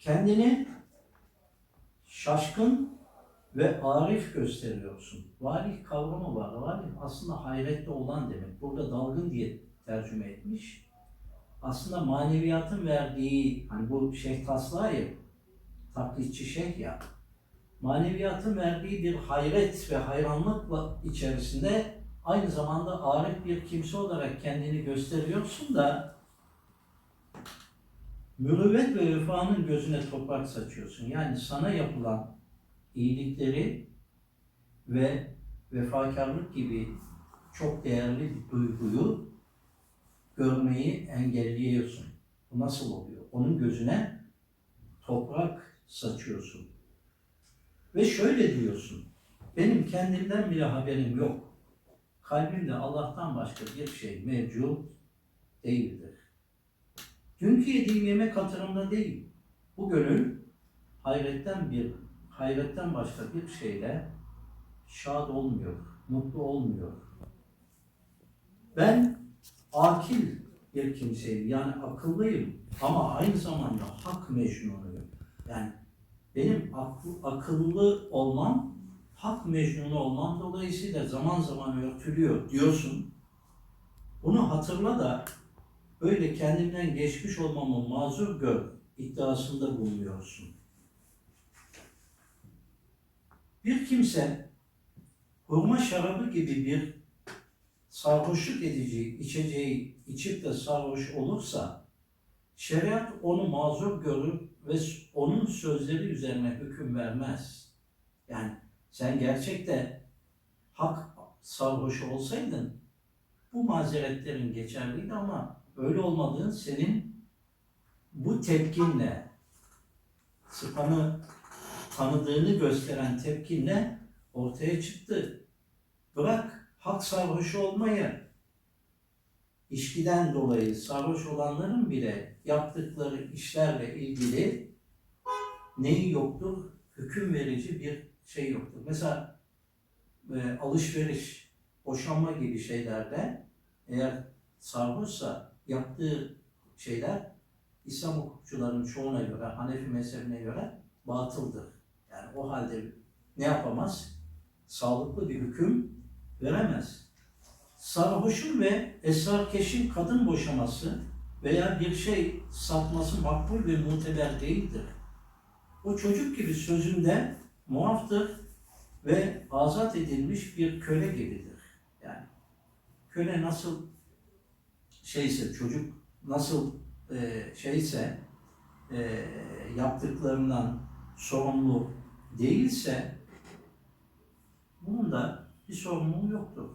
kendini şaşkın ve arif gösteriyorsun. Valih kavramı var. Valih aslında hayrette olan demek. Burada dalgın diye tercüme etmiş. Aslında maneviyatın verdiği, hani bu şeyh taslağı ya, taklitçi şeyh ya, maneviyatın verdiği bir hayret ve hayranlıkla içerisinde aynı zamanda arif bir kimse olarak kendini gösteriyorsun da mürüvvet ve vefanın gözüne toprak saçıyorsun. Yani sana yapılan iyilikleri ve vefakarlık gibi çok değerli bir duyguyu görmeyi engelliyorsun. Bu nasıl oluyor? Onun gözüne toprak saçıyorsun. Ve şöyle diyorsun. Benim kendimden bile haberim yok. Kalbimde Allah'tan başka bir şey mevcut değildir. Dünkü yediğim yemek hatırımda değil. Bu gönül hayretten bir hayretten başka bir şeyle şad olmuyor, mutlu olmuyor. Ben akil bir kimseyim, yani akıllıyım ama aynı zamanda hak mecnunuyum. Yani benim aklı, akıllı olmam, hak mecnunu olmam dolayısıyla zaman zaman örtülüyor diyorsun. Bunu hatırla da böyle kendimden geçmiş olmamı mazur gör iddiasında bulunuyorsun. Bir kimse hurma şarabı gibi bir sarhoşluk edici içeceği içip de sarhoş olursa şeriat onu mazur görür ve onun sözleri üzerine hüküm vermez. Yani sen gerçekte hak sarhoş olsaydın bu mazeretlerin geçerliydi ama öyle olmadığın senin bu tepkinle sıfanı tanıdığını gösteren tepkinle ortaya çıktı. Bırak hak sarhoş olmayı. İçkiden dolayı sarhoş olanların bile yaptıkları işlerle ilgili neyi yoktur? Hüküm verici bir şey yoktur. Mesela e, alışveriş, boşanma gibi şeylerde eğer sarhoşsa yaptığı şeyler İslam hukukçuların çoğuna göre, Hanefi mezhebine göre batıldır. Yani o halde ne yapamaz? Sağlıklı bir hüküm veremez. Sarhoşun ve esrarkeşin kadın boşaması veya bir şey satması makbul ve muteber değildir. O çocuk gibi sözünde muaftır ve azat edilmiş bir köle gibidir. Yani köle nasıl şeyse, çocuk nasıl e, şeyse e, yaptıklarından sorumlu değilse bunun da bir sorumluluğu yoktur.